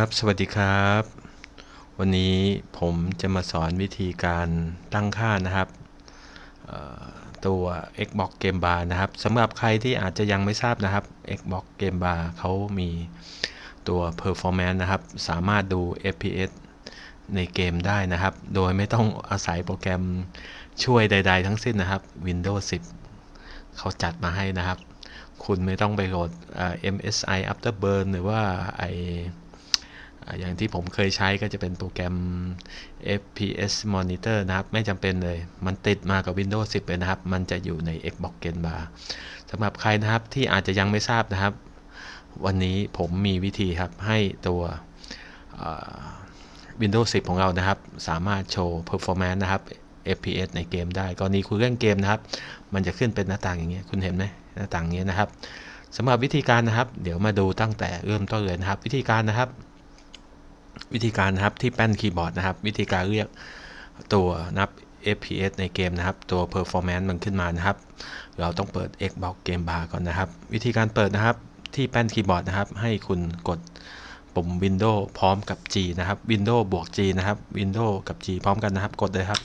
ครับ สวัสดีครับ วันนี้ผมจะมาสอนวิธีการตั้งค่านะครับตัว Xbox Game Bar นะครับสำหรับใครที่อาจจะยังไม่ทราบนะครับ Xbox Game Bar เขามีตัว Performance นะครับ สามารถดู FPS ในเกมได้นะครับ โดยไม่ต้องอาศัยโปรแกรมช่วยใด ๆ ทั้งสิ้นนะครับ Windows 10 เขาจัดมาให้นะครับ คุณไม่ต้องไปโหลด MSI Afterburn หรือว่าไอ อย่างที่ผมเคยใช้ก็จะเป็นโปรแกรม FPS Monitor นะครับ ไม่จำเป็นเลย มันติดมากับ Windows 10 เลยนะครับ มันจะอยู่ใน Xbox Game Bar สำหรับใครนะครับที่อาจจะยังไม่ทราบนะครับ วันนี้ผมมีวิธีครับให้ตัว Windows 10 ของเรานะครับ สามารถโชว์ performance นะครับ FPS ในเกมได้ กรณีคุณเล่นเกมนะครับ มันจะขึ้นเป็นหน้าต่างอย่างเงี้ย คุณเห็นไหมหน้าต่างเงี้ยนะครับสำหรับวิธีการนะครับ เดี๋ยวมาดูตั้งแต่เริ่มต้นเลยนะครับ วิธีการนะครับ วิธีการนะครับที่แป้นคีย์บอร์ดนะครับ วิธีการเรียกตัวนับ FPS ในเกมนะครับ ตัว performance มันขึ้นมานะครับ เราต้องเปิด Xbox Game Bar ก่อนนะครับ วิธีการเปิดนะครับที่แป้นคีย์บอร์ดนะครับ ให้คุณกดปุ่ม Windows พร้อมกับ G นะครับ Windows บวก G นะครับ Windows กับ G พร้อมกันนะครับ กดเลยครับ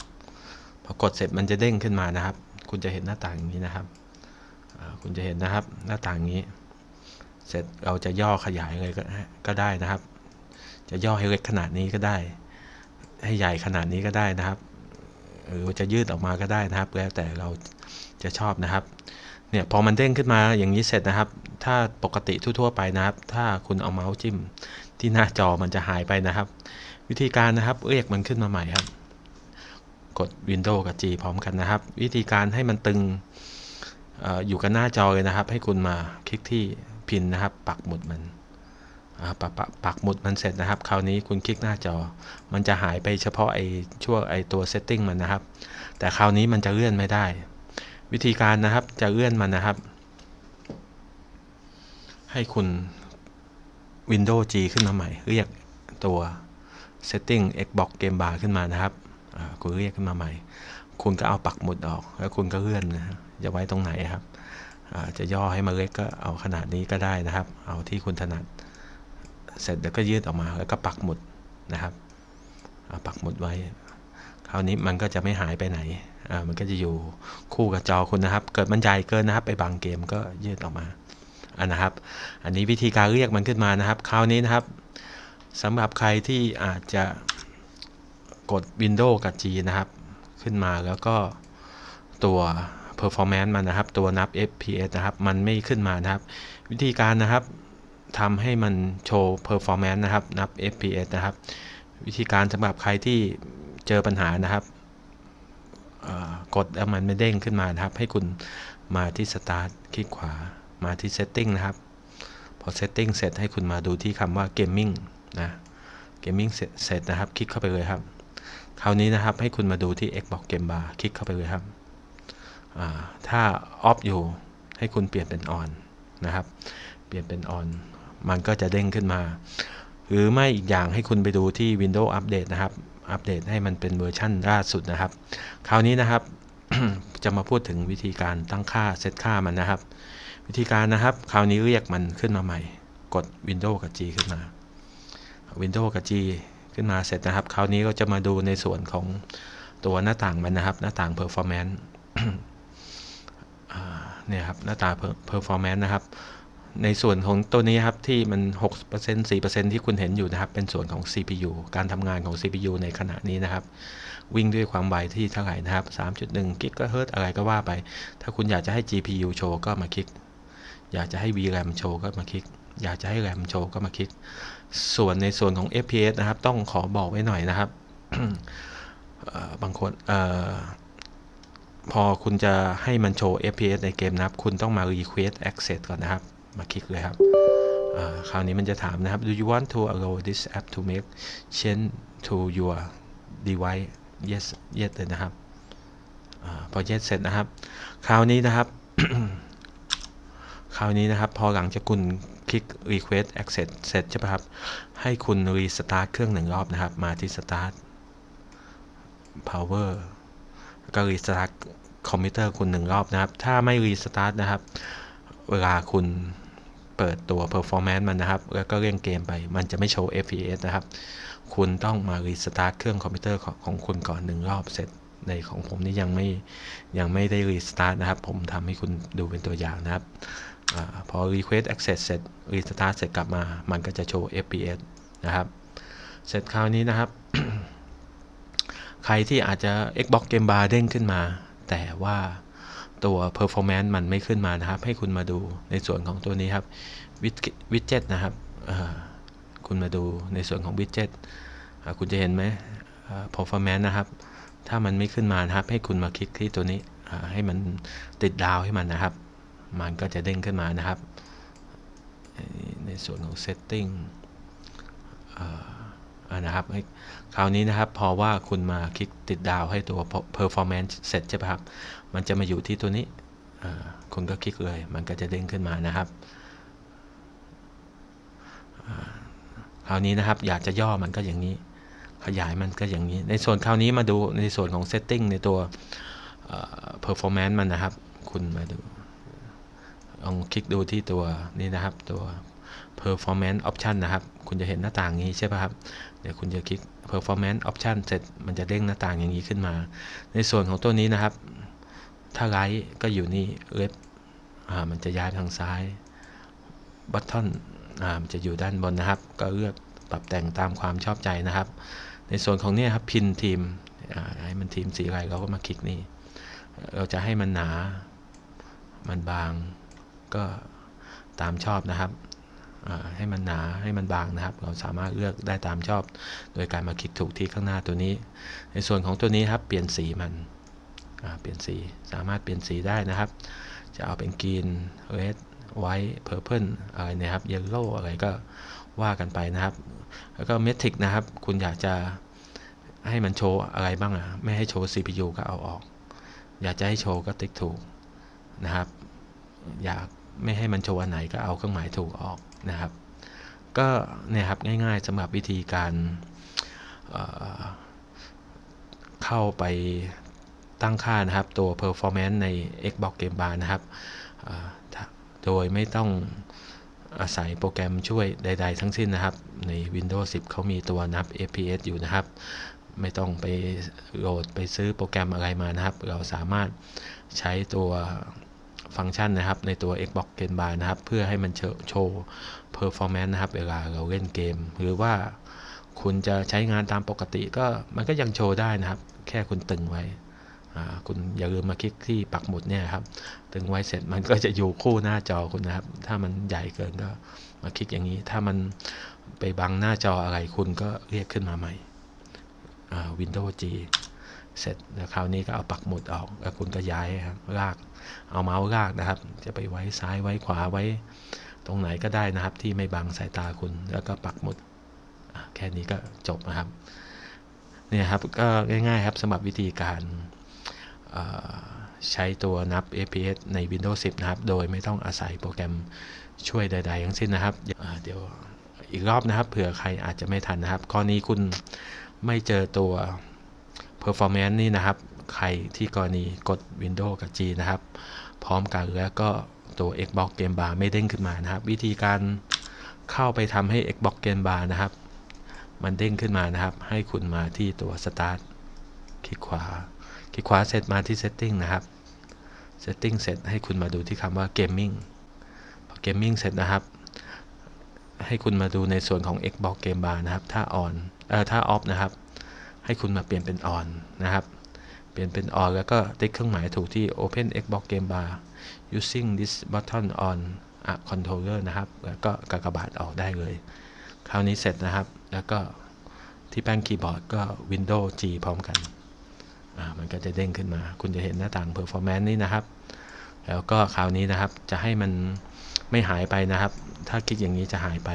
พอกดเสร็จมันจะเด้งขึ้นมานะครับ คุณจะเห็นหน้าต่างอย่างนี้นะครับ คุณจะเห็นนะครับหน้าต่างนี้ เสร็จเราจะย่อขยายเลยก็ได้นะครับ จะย่อให้เล็กขนาดนี้ก็ได้ ให้ใหญ่ขนาดนี้ก็ได้นะครับ หรือจะยืดออกมาก็ได้นะครับ แล้วแต่เราจะชอบนะครับ เนี่ยพอมันเด้งขึ้นมาอย่างนี้เสร็จนะครับ ถ้าปกติทั่วๆไปนะครับ ถ้าคุณเอาเมาส์จิ้มที่หน้าจอมันจะหายไปนะครับ วิธีการนะครับเรียกมันขึ้นมาใหม่ครับ กด Windows กับ G พร้อมกันนะครับ วิธีการให้มันตึงอออยู่กับหน้าจอเลยนะครับ ให้คุณมาคลิกที่พินนะครับ ปักหมุดมัน ปักปักปักหมุดมันเสร็จนะครับ คราวนี้คุณคลิกหน้าจอ มันจะหายไปเฉพาะไอ้ช่วงไอ้ตัว setting มันนะครับ แต่คราวนี้มันจะเลื่อนไม่ได้ วิธีการนะครับจะเลื่อนมันนะครับ ให้คุณ Windows G ขึ้นมาใหม่ เรียกตัว setting Xbox Game Bar ขึ้นมานะครับคุณเรียกขึ้นมาใหม่ คุณก็เอาปักหมุดออก แล้วคุณก็เลื่อนนะฮะจะไว้ตรงไหนครับจะย่อให้มาเล็กก็เอาขนาดนี้ก็ได้นะครับ เอาที่คุณถนัด เสร็จแล้วก็ยืดออกมาแล้วก็ปักหมุดนะครับปักหมุดไว้ คราวนี้มันก็จะไม่หายไปไหนมันก็จะอยู่คู่กับจอคุณนะครับ เกิดมันใหญ่เกินนะครับ ไปบางเกมก็ยืดออกมาอันนะครับ อันนี้วิธีการเรียกมันขึ้นมานะครับ คราวนี้นะครับสำหรับใครที่อาจจะกด Windows กับ G นะครับ ขึ้นมาแล้วก็ตัว performance มันนะครับ ตัวนับ FPS นะครับ มันไม่ขึ้นมานะครับ วิธีการนะครับ ทำให้มันโชว์ performance นะครับ นับ FPS นะครับ วิธีการสำหรับใครที่เจอปัญหานะครับกดแล้วมันไม่เด้งขึ้นมานะครับ ให้คุณมาที่ start คลิกขวามาที่ setting นะครับ พอ setting เสร็จให้คุณมาดูที่คำว่า gaming นะ gaming เสร็จนะครับ คลิกเข้าไปเลยครับ คราวนี้นะครับให้คุณมาดูที่ Xbox Game Bar คลิกเข้าไปเลยครับ ถ้า off อยู่ให้คุณเปลี่ยนเป็น on นะครับ เปลี่ยนเป็น on มันก็จะเด้งขึ้นมา หรือไม่อีกอย่างให้คุณไปดูที่ Windows Update นะครับ อัปเดตให้มันเป็นเวอร์ชั่นล่าสุดนะครับ คราวนี้นะครับ จะมาพูดถึงวิธีการตั้งค่าเซตค่ามันนะครับ วิธีการนะครับ คราวนี้เรียกมันขึ้นมาใหม่ กด Windows กับ G ขึ้นมา Windows กับ G ขึ้นมาเสร็จนะครับ คราวนี้ก็จะมาดูในส่วนของตัวหน้าต่างมันนะครับ หน้าต่าง performance เนี่ยครับหน้าตา performance นะครับ ในส่วนของตัวนี้ครับที่มัน 6% 4%ที่คุณเห็นอยู่นะครับ เป็นส่วนของ CPU การทำงานของ CPU ในขณะนี้นะครับ วิ่งด้วยความไวที่เท่าไหร่นะครับ 3.1 กิกะเฮิรตอะไรก็ว่าไป ถ้าคุณอยากจะให้ GPU โชว์ก็มาคลิก อยากจะให้ VRAM โชว์ก็มาคลิก อยากจะให้ RAM โชว์ก็มาคลิก ส่วนในส่วนของ FPS นะครับ ต้องขอบอกไว้หน่อยนะครับบางคนพอคุณจะให้มันโชว์ FPS ในเกมนะครับ คุณต้องมา request access ก่อนนะครับ มาคลิกเลยครับคราวนี้มันจะถามนะครับ do you want to allow this app to make change to your device yes yes เลยนะครับอพอ yes เสร็จนะครับ คราวนี้นะครับ คราวนี้นะครับ พอหลังจากคุณคลิก request access เสร็จใช่ไหมครับ ให้คุณ restart เครื่องหนึ่งรอบนะครับ มาที่ start power ก็ restart คอมพิวเตอร์คุณหนึ่งรอบนะครับ ถ้าไม่ restart นะครับ เวลาคุณเปิดตัว performance มันนะครับ แล้วก็เล่นเกมไป มันจะไม่โชว์ FPS นะครับ คุณต้องมารีสตาร์ทเครื่องคอมพิวเตอร์ของคุณก่อนหนึ่งรอบเสร็จในของผมนี่ยังไม่ยังไม่ได้รีสตาร์ทนะครับ ผมทำให้คุณดูเป็นตัวอย่างนะครับอพอ request access เสร็จ restart เสร็จกลับมา มันก็จะโชว์ FPS นะครับ เสร็จคราวนี้นะครับ ใครที่อาจจะ Xbox Game Bar เด้งขึ้นมา แต่ว่า ตัว performance มันไม่ขึ้นมานะครับ ให้คุณมาดูในส่วนของตัวนี้ครับ widget นะครับคุณมาดูในส่วนของ widget อ่าคุณจะเห็นไหม performance นะครับ ถ้ามันไม่ขึ้นมานะครับ ให้คุณมาคลิกที่ตัวนี้ให้มันติดดาวให้มันนะครับ มันก็จะเด้งขึ้นมานะครับ ในส่วนของ setting อ่า นะครับคราวนี้นะครับพอว่าคุณมาคลิกติดดาวให้ตัว performance เสร็จใช่ไหมครับ มันจะมาอยู่ที่ตัวนี้คุณก็คลิกเลย มันก็จะเด้งขึ้นมานะครับคราวนี้นะครับอยากจะย่อมันก็อย่างนี้ ขยายมันก็อย่างนี้ ในส่วนคราวนี้มาดูในส่วนของ setting ในตัวเอ่อ performance มันนะครับ คุณมาดูลองคลิกดูที่ตัวนี้นะครับตัว performance option นะครับ คุณจะเห็นหน้าต่างนี้ใช่ป่ะครับ เดี๋ยวคุณจะคลิก performance option เสร็จมันจะเด้งหน้าต่างอย่างนี้ขึ้นมา ในส่วนของตัวนี้นะครับ ถ้าไลท์ก็อยู่นี่ left อ่ามันจะย้ายทางซ้าย button อ่ามันจะอยู่ด้านบนนะครับ ก็เลือกปรับแต่งตามความชอบใจนะครับ ในส่วนของเนี่ยครับพินทีมให้มันทีมสีอะไรเราก็มาคลิกนี่ เราจะให้มันหนา มันบาง ก็ตามชอบนะครับ ให้มันหนาให้มันบางนะครับ เราสามารถเลือกได้ตามชอบ โดยการมาคลิกถูกที่ข้างหน้าตัวนี้ ในส่วนของตัวนี้ครับเปลี่ยนสีมันเปลี่ยนสีสามารถเปลี่ยนสีได้นะครับ จะเอาเป็นกรีนเรดไวท์เพอร์เพลอะไรนะครับเยลโล่อะไรก็ว่ากันไปนะครับ แล้วก็เมทริกนะครับ คุณอยากจะให้มันโชว์อะไรบ้างอะไม่ให้โชว์ CPU ก็เอาออก อยากจะให้โชว์ก็ติ๊กถูกนะครับ อยากไม่ให้มันโชว์อันไหนก็เอาเครื่องหมายถูกออก นะครับ ก็เนี่ยครับง่ายๆสำหรับวิธีการเเข้าไปตั้งค่านะครับตัว performance ใน Xbox Game Bar นะครับ โดยไม่ต้องอาศัยโปรแกรมช่วยใด ๆ ทั้งสิ้นนะครับ ใน Windows 10 เขามีตัวนับ FPS อยู่นะครับ ไม่ต้องไปโหลดไปซื้อโปรแกรมอะไรมานะครับ เราสามารถใช้ตัว ฟังก์ชันนะครับในตัว Xbox Game Bar นะครับ เพื่อให้มันโชว์ performance นะครับ เวลาเราเล่นเกม หรือว่าคุณจะใช้งานตามปกติก็มันก็ยังโชว์ได้นะครับ แค่คุณตึงไว้คุณอย่าลืมมาคลิกที่ปักหมุดเนี่ยครับ ตึงไว้เสร็จมันก็จะอยู่คู่หน้าจอคุณนะครับ ถ้ามันใหญ่เกินก็มาคลิกอย่างนี้ ถ้ามันไปบังหน้าจออะไรคุณก็เรียกขึ้นมาใหม่ Windows G เสร็จแล้วคราวนี้ก็เอาปักหมุดออกแล้วคุณก็ย้ายครับลากเอาเมาส์ลากนะครับ จะไปไว้ซ้ายไว้ขวาไว้ ตรงไหนก็ได้นะครับ ที่ไม่บังสายตาคุณแล้วก็ปักหมุดแค่นี้ก็จบนะครับเนี่ยครับก็ง่ายๆครับสำหรับวิธีการใช้ตัวนับ FPS ใน Windows 10 นะครับ โดยไม่ต้องอาศัยโปรแกรมช่วยใดๆทั้งสิ้นนะครับ เดี๋ยวอีกรอบนะครับ เผื่อใครอาจจะไม่ทันนะครับกรณีคุณไม่เจอตัว performance นี่นะครับ ใครที่กรณีกด Windows กับ G นะครับ พร้อมกันแล้วก็ตัว Xbox Game Bar ไม่เด้งขึ้นมานะครับ วิธีการเข้าไปทำให้ Xbox Game Bar นะครับ มันเด้งขึ้นมานะครับ ให้คุณมาที่ตัว Start คลิกขวา คลิกขวาเสร็จมาที่ Setting นะครับ Setting เสร็จให้คุณมาดูที่คำว่า Gaming พอ Gaming เสร็จนะครับ ให้คุณมาดูในส่วนของ Xbox Game Bar นะครับ ถ้า on เอ่อถ้า off นะครับ ให้คุณมาเปลี่ยนเป็น on นะครับ เปลี่ยนเป็น on แล้วก็ติ๊กเครื่องหมายถูกที่ Open Xbox Game Bar using this button on a controller นะครับ แล้วก็กากบาทออกได้เลย คราวนี้เสร็จนะครับ แล้วก็ที่แป้นคีย์บอร์ดก็ Windows G พร้อมกันอ่ามันก็จะเด้งขึ้นมา คุณจะเห็นหน้าต่าง performance นี่นะครับ แล้วก็คราวนี้นะครับ จะให้มันไม่หายไปนะครับ ถ้าคลิกอย่างนี้จะหายไป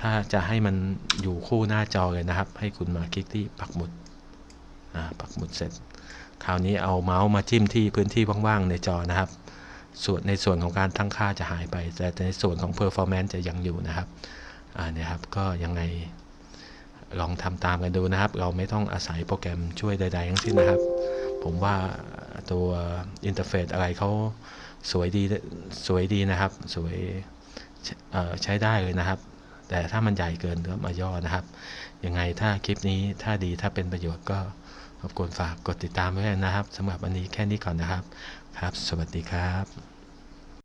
ถ้าจะให้มันอยู่คู่หน้าจอเลยนะครับ ให้คุณมาคลิกที่ปักหมุดอ่าปักหมุดเสร็จ คราวนี้เอาเมาส์มาจิ้มที่พื้นที่ว่างๆในจอนะครับ ส่วนในส่วนของการตั้งค่าจะหายไป แต่ในส่วนของ performance จะยังอยู่นะครับอ่าเนี่ยครับก็ยังไงลองทำตามกันดูนะครับ เราไม่ต้องอาศัยโปรแกรมช่วยใดๆทั้งสิ้นนะครับ ผมว่าตัวอินเทอร์เฟซอะไรเขาสวยดีสวยดีนะครับ สวยใช้ได้เลยนะครับ แต่ถ้ามันใหญ่เกินก็มาย่อนะครับ ยังไงถ้าคลิปนี้ถ้าดีถ้าเป็นประโยชน์ก็รบกวนฝากกดติดตามไว้ด้วยนะครับสำหรับวันนี้แค่นี้ก่อนนะครับ ครับ สวัสดีครับ